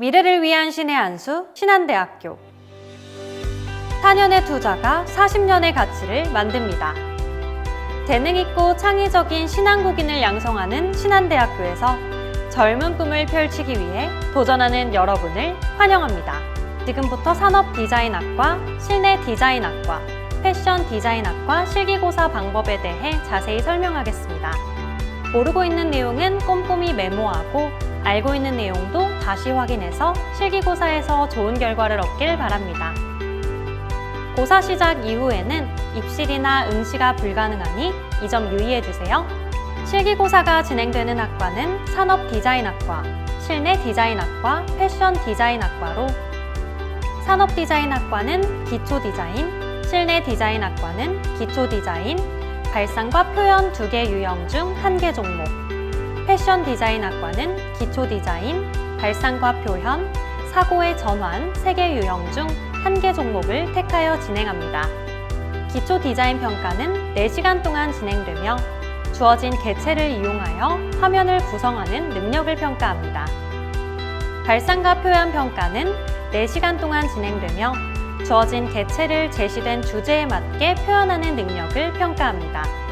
미래를 위한 신의 안수 신한대학교 4년의 투자가 40년의 가치를 만듭니다. 재능 있고 창의적인 신한국인을 양성하는 신한대학교에서 젊은 꿈을 펼치기 위해 도전하는 여러분을 환영합니다. 지금부터 산업디자인학과, 실내 디자인학과, 패션 디자인학과 실기고사 방법에 대해 자세히 설명하겠습니다. 모르고 있는 내용은 꼼꼼히 메모하고 알고 있는 내용도 다시 확인해서 실기고사에서 좋은 결과를 얻길 바랍니다. 고사 시작 이후에는 입실이나 응시가 불가능하니 이 점 유의해 주세요. 실기고사가 진행되는 학과는 산업디자인학과, 실내 디자인학과, 패션 디자인학과로 산업디자인학과는 기초디자인, 실내 디자인학과는 기초디자인, 발상과 표현 두 개 유형 중 한 개 종목, 패션 디자인 학과는 기초 디자인, 발상과 표현, 사고의 전환 세 개 유형 중 한 개 종목을 택하여 진행합니다. 기초 디자인 평가는 4시간 동안 진행되며 주어진 개체를 이용하여 화면을 구성하는 능력을 평가합니다. 발상과 표현 평가는 4시간 동안 진행되며 주어진 개체를 제시된 주제에 맞게 표현하는 능력을 평가합니다.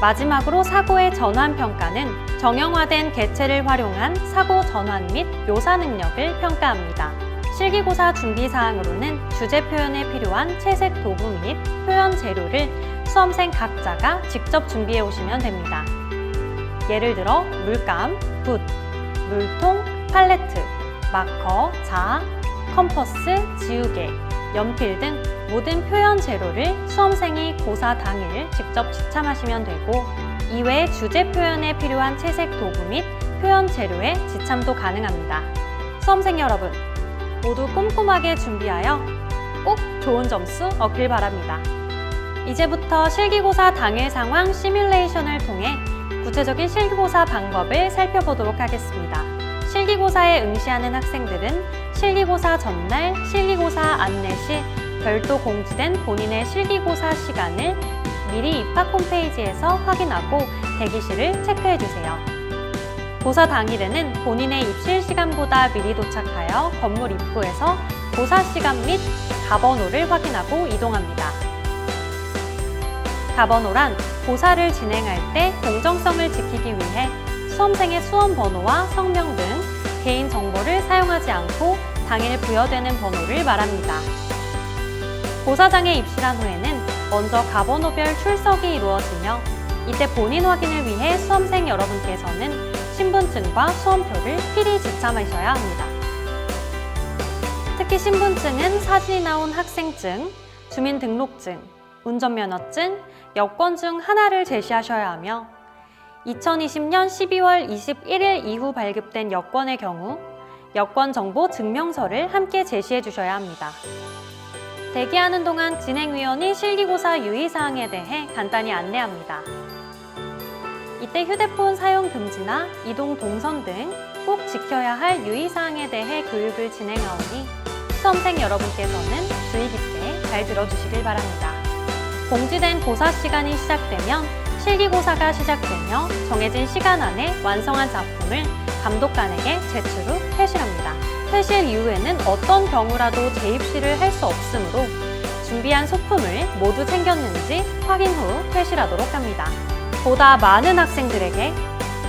마지막으로 사고의 전환 평가는 정형화된 개체를 활용한 사고 전환 및 묘사 능력을 평가합니다. 실기고사 준비 사항으로는 주제 표현에 필요한 채색 도구 및 표현 재료를 수험생 각자가 직접 준비해 오시면 됩니다. 예를 들어 물감, 붓, 물통, 팔레트, 마커, 자, 컴퍼스, 지우개, 연필 등 모든 표현 재료를 수험생이 고사 당일 직접 지참하시면 되고 이외에 주제 표현에 필요한 채색 도구 및 표현 재료의 지참도 가능합니다. 수험생 여러분, 모두 꼼꼼하게 준비하여 꼭 좋은 점수 얻길 바랍니다. 이제부터 실기고사 당일 상황 시뮬레이션을 통해 구체적인 실기고사 방법을 살펴보도록 하겠습니다. 실기고사에 응시하는 학생들은 실기고사 전날 실기고사 안내 시 별도 공지된 본인의 실기고사 시간을 미리 입학 홈페이지에서 확인하고 대기실을 체크해 주세요. 고사 당일에는 본인의 입실 시간보다 미리 도착하여 건물 입구에서 고사 시간 및 가번호를 확인하고 이동합니다. 가번호란 고사를 진행할 때 공정성을 지키기 위해 수험생의 수험 번호와 성명 등 개인 정보를 사용하지 않고 당일 부여되는 번호를 말합니다. 고사장에 입실한 후에는 먼저 가번호별 출석이 이루어지며 이때 본인 확인을 위해 수험생 여러분께서는 신분증과 수험표를 필히 지참하셔야 합니다. 특히 신분증은 사진이 나온 학생증, 주민등록증, 운전면허증, 여권 중 하나를 제시하셔야 하며 2020년 12월 21일 이후 발급된 여권의 경우 여권 정보 증명서를 함께 제시해 주셔야 합니다. 대기하는 동안 진행위원이 실기고사 유의사항에 대해 간단히 안내합니다. 이때 휴대폰 사용 금지나 이동 동선 등 꼭 지켜야 할 유의사항에 대해 교육을 진행하오니 수험생 여러분께서는 주의 깊게 잘 들어주시길 바랍니다. 공지된 고사 시간이 시작되면 실기고사가 시작되며 정해진 시간 안에 완성한 작품을 감독관에게 제출 후 회실합니다. 회실 이후에는 어떤 경우라도 재입실을 할 수 없으므로 준비한 소품을 모두 챙겼는지 확인 후 회실하도록 합니다. 보다 많은 학생들에게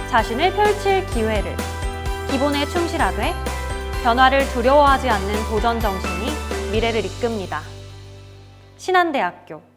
자신을 펼칠 기회를 기본에 충실하되 변화를 두려워하지 않는 도전 정신이 미래를 이끕니다. 신한대학교